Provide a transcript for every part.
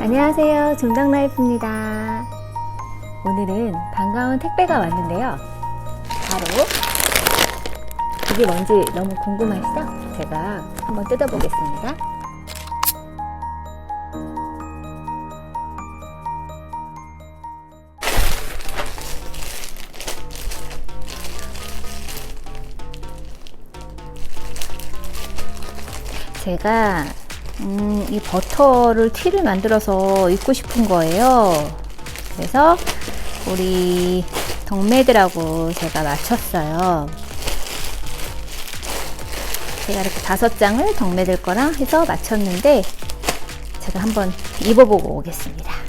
안녕하세요. 중당라이프입니다. 오늘은 반가운 택배가 왔는데요. 바로 이게 뭔지 너무 궁금하시죠? 제가 한번 뜯어보겠습니다. 제가 음, 이 버터를 티를 만들어서 입고 싶은 거예요. 그래서 우리 덕매들하고 제가 맞췄어요. 제가 이렇게 다섯 장을 덕매들 거랑 해서 맞췄는데 제가 한번 입어보고 오겠습니다.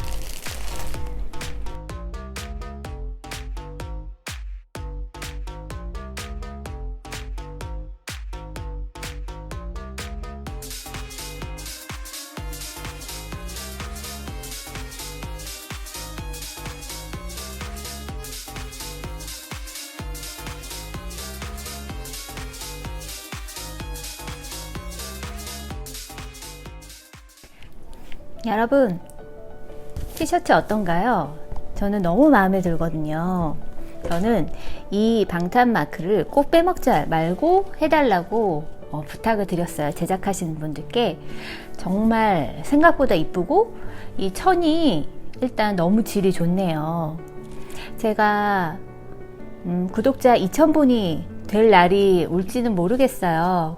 여러분, 티셔츠 어떤가요? 저는 너무 마음에 들거든요. 저는 이 방탄 마크를 꼭 빼먹지 말고 해달라고 어, 부탁을 드렸어요. 제작하시는 분들께. 정말 생각보다 이쁘고 이 천이 일단 너무 질이 좋네요. 제가 음, 구독자 2,000분이 될 날이 올지는 모르겠어요.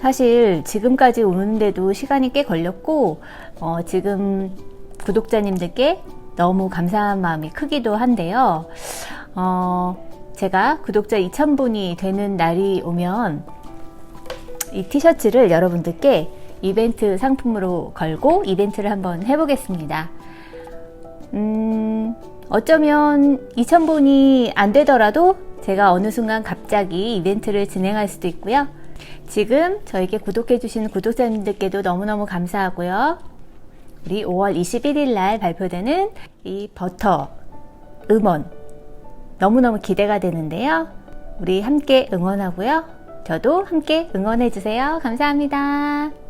사실 지금까지 오는데도 시간이 꽤 걸렸고, 어, 지금 구독자님들께 너무 감사한 마음이 크기도 한데요. 어, 제가 구독자 2,000분이 되는 날이 오면 이 티셔츠를 여러분들께 이벤트 상품으로 걸고 이벤트를 한번 해보겠습니다. 음, 어쩌면 2,000분이 안 되더라도 제가 어느 순간 갑자기 이벤트를 진행할 수도 있고요. 지금 저에게 구독해주시는 구독자님들께도 너무너무 감사하고요. 우리 5월 21일 날 발표되는 이 버터 음원 너무너무 기대가 되는데요. 우리 함께 응원하고요. 저도 함께 응원해주세요. 감사합니다.